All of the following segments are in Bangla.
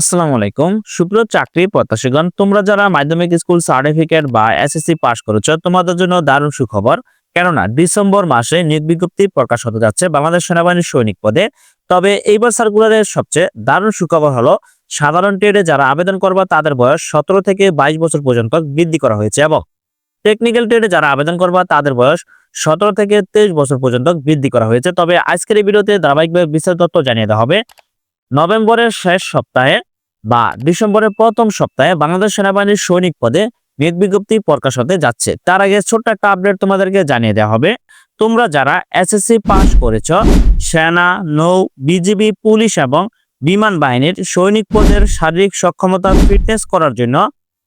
আসসালামু আলাইকুম। সুপ্রিয় চাকরি প্রত্যাশীগণ, তোমরা যারা মাধ্যমিক স্কুল সার্টিফিকেট বা এসএসসি পাস করেছ, তোমাদের জন্য দারুণ সুখবর। কেননা, ডিসেম্বর মাসে নিয়োগ বিজ্ঞপ্তি প্রকাশ হতে যাচ্ছে বাংলাদেশ সেনাবাহিনীর সৈনিক পদে। তবে এইবার সার্কুলারের সবচেয়ে দারুণ সুখবর হলো, সাধারণ ট্রেডে যারা আবেদন করবে, তাদের বয়স সতেরো থেকে বাইশ বছর পর্যন্ত বৃদ্ধি করা হয়েছে এবং টেকনিক্যাল ট্রেডে যারা আবেদন করবা, তাদের বয়স সতেরো থেকে তেইশ বছর পর্যন্ত বৃদ্ধি করা হয়েছে। তবে আজকের এই ভিডিওতে ধারাবাহিকভাবে বিস্তারিত তথ্য জানিয়ে দেওয়া হবে। নভেম্বরের শেষ সপ্তাহে বা ডিসেম্বরের প্রথম সপ্তাহে বাংলাদেশ সেনাবাহিনীর সৈনিক পদে নিয়োগ বিজ্ঞপ্তি প্রকাশ হতে যাচ্ছে। তার আগে ছোট্ট একটা আপডেট তোমাদেরকে জানিয়ে দেওয়া হবে। তোমরা যারা এসএসসি পাস করেছ, সেনা, নৌ বিজিবি পুলিশ এবং বিমান বাহিনীর সৈনিক পদের শারীরিক সক্ষমতা ফিটনেস করার জন্য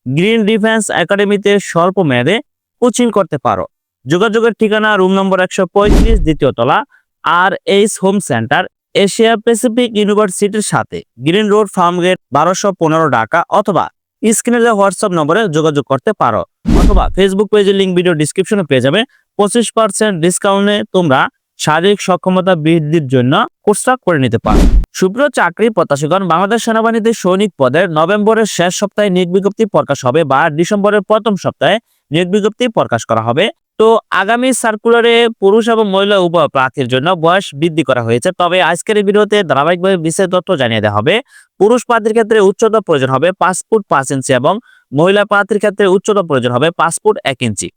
গ্রিন ডিফেন্স একাডেমিতে স্বল্প মেয়াদে কোচিং করতে পারো। যোগাযোগের ঠিকানা রুম নম্বর একশো পঁয়ত্রিশ, দ্বিতীয় তলা R H home centre Asia Pacific ইউনিভার্সিটির সাথে গ্রিন রোড ফার্ম গেট বারোশো ঢাকা অথবা স্ক্রিনে দেওয়া হোয়াটসঅ্যাপ নম্বরে যোগাযোগ করতে পারো। অথবা ফেসবুক পেজের লিঙ্ক ভিডিও ডিসক্রিপশনে পেয়ে যাবে। পঁচিশ পার্সেন্ট ডিসকাউন্টে তোমরা শারীরিক সক্ষমতা বৃদ্ধির জন্য কোর্সটা করে নিতে পারো। সুপ্রিয় চাকরি প্রত্যাশীগণ, বাংলাদেশ সেনাবাহিনীতে সৈনিক পদের নভেম্বরের শেষ সপ্তাহে নিয়োগ বিজ্ঞপ্তি প্রকাশ হবে বা ডিসেম্বরের প্রথম সপ্তাহে নিয়োগ বিজ্ঞপ্তি প্রকাশ করা হবে। তো আগামী সার্কুলারে পুরুষ এবং মহিলা উভয় প্রার্থীর জন্য বয়স বৃদ্ধি করা হয়েছে। তবে আজকের ভিডিওতে ধারাবাহিকভাবে বিশেষ তথ্য জানিয়ে দেওয়া হবে। পুরুষ প্রার্থীর ক্ষেত্রে উচ্চতা প্রয়োজন হবে পাঁচ ফুট পাঁচ ইঞ্চি এবং মহিলা প্রার্থীর ক্ষেত্রে উচ্চতা প্রয়োজন হবে পাঁচ ফুট এক ইঞ্চি।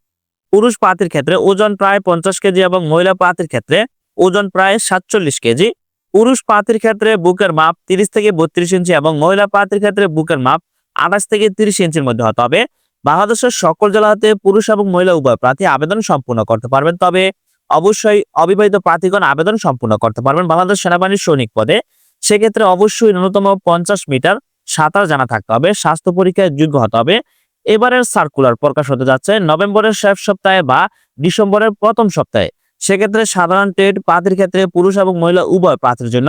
পুরুষ প্রার্থীর ক্ষেত্রে ওজন প্রায় পঞ্চাশ কেজি এবং মহিলা প্রার্থীর ক্ষেত্রে ওজন প্রায় সাতচল্লিশ কেজি। পুরুষ প্রার্থীর ক্ষেত্রে বুকের মাপ তিরিশ থেকে বত্রিশ ইঞ্চি এবং মহিলা প্রার্থীর ক্ষেত্রে বুকের মাপ আঠাশ থেকে তিরিশ ইঞ্চির মধ্যে হতে হবে। বাংলাদেশের সকল জেলাতে পুরুষ এবং মহিলা উভয় প্রার্থী আবেদন সম্পূর্ণ করতে পারবেন। তবে অবশ্যই অবিবাহিত প্রার্থীগণ আবেদন সম্পূর্ণ করতে পারবেন। বাংলাদেশ সেনাবাহিনীর সৈনিক পদে সেক্ষেত্রে অবশ্যই ন্যূনতম পঞ্চাশ মিটার সাঁতার জানা থাকতে হবে, স্বাস্থ্য পরীক্ষায় যোগ্য হতে হবে। এবারের সার্কুলার প্রকাশ হতে যাচ্ছে নভেম্বরের শেষ সপ্তাহে বা ডিসেম্বরের প্রথম সপ্তাহে। সেক্ষেত্রে সাধারণ ট্রেড প্রার্থীর ক্ষেত্রে পুরুষ এবং মহিলা উভয় প্রার্থীর জন্য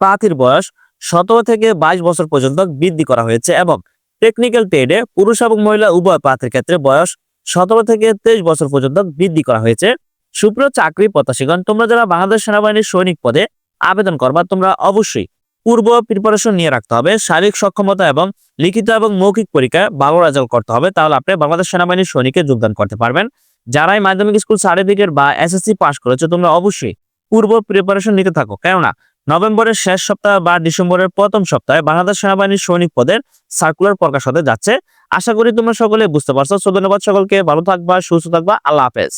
প্রার্থীর বয়স সতেরো থেকে বাইশ বছর পর্যন্ত বৃদ্ধি করা হয়েছে এবং টেকনিক্যাল ট্রেডে পুরুষ এবং মহিলা উভয় প্রার্থীর ক্ষেত্রে বয়স সতেরো থেকে তেইশ বছর পর্যন্ত বৃদ্ধি করা হয়েছে। সুপ্রিয় চাকরি প্রত্যাশীগণ, তোমরা যারা বাংলাদেশ সেনাবাহিনীর সৈনিক পদে আবেদন করবা, তোমরা অবশ্যই পূর্ব প্রিপারেশন নিয়ে রাখতে হবে। শারীরিক সক্ষমতা এবং লিখিত এবং মৌখিক পরীক্ষায় ভালো রেজাল্ট করতে হবে, তাহলে আপনি বাংলাদেশ সেনাবাহিনীর সৈনিকে যোগদান করতে পারবেন। যারাই মাধ্যমিক স্কুল সার্টিফিকেট বা এসএসসি পাস করেছে, তোমরা অবশ্যই পূর্ব প্রিপারেশন নিতে থাকো। কেননা নভেম্বরের শেষ সপ্তাহ বা ডিসেম্বরের প্রথম সপ্তাহে বাংলাদেশ সেনাবাহিনীর সৈনিক পদের সার্কুলার প্রকাশ হতে যাচ্ছে। আশা করি তোমরা সকলে বুঝতে পারছ। ধন্যবাদ সকলকে। ভালো থাকবা, সুস্থ থাকবা। আল্লাহ হাফেজ।